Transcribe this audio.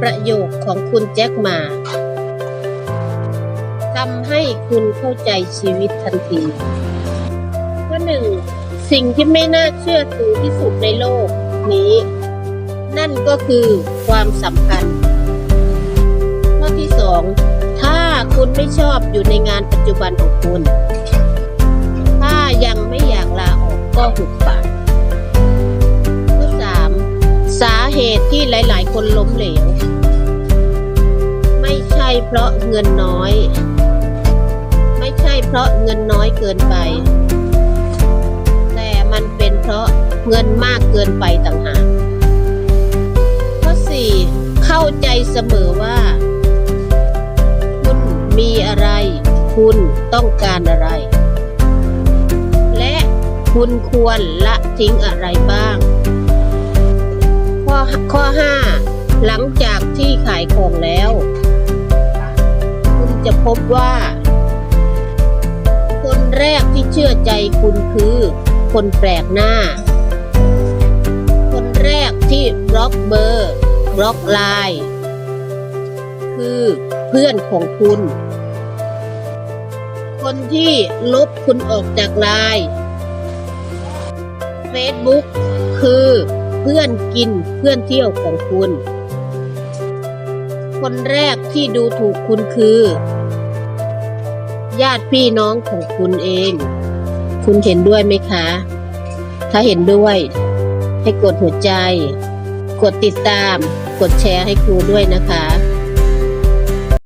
ประโยคของคุณแจ็คมาทำให้คุณเข้าใจชีวิตทันทีข้อหนึ่งสิ่งที่ไม่น่าเชื่อถือที่สุดในโลกนี้ นั่นก็คือความสัมพันธ์ข้อที่สองถ้าคุณไม่ชอบอยู่ในงานปัจจุบันของคุณ ถ้ายังไม่อยากลาออกก็หุบปากข้อสามสาเหตุที่หลาย ๆ คนล้มเหลว เพราะเงินน้อย ไม่ใช่เพราะเงินน้อยเกินไป แต่มันเป็นเพราะเงินมากเกินไปต่างหากข้อสี่เข้าใจเสมอว่า คุณมีอะไร คุณต้องการอะไร และคุณควรละทิ้งอะไรบ้าง ข้อข้อห้าหลังจากที่ขายของแล้ว จะพบว่า คนแรกที่เชื่อใจคุณคือ คนแปลกหน้า คนแรกที่บล็อกเบอร์บล็อกไลน์คือเพื่อนของคุณ คนที่ลบคุณออกจากไลน์ Facebook คือเพื่อนกินเพื่อนเที่ยวของคุณ คนแรกที่ดูถูกคุณคือ ญาติพี่น้องของคุณเอง คุณเห็นด้วยไหมคะ ถ้าเห็นด้วย ให้กดหัวใจ กดติดตาม กดแชร์ให้ครูด้วยนะคะ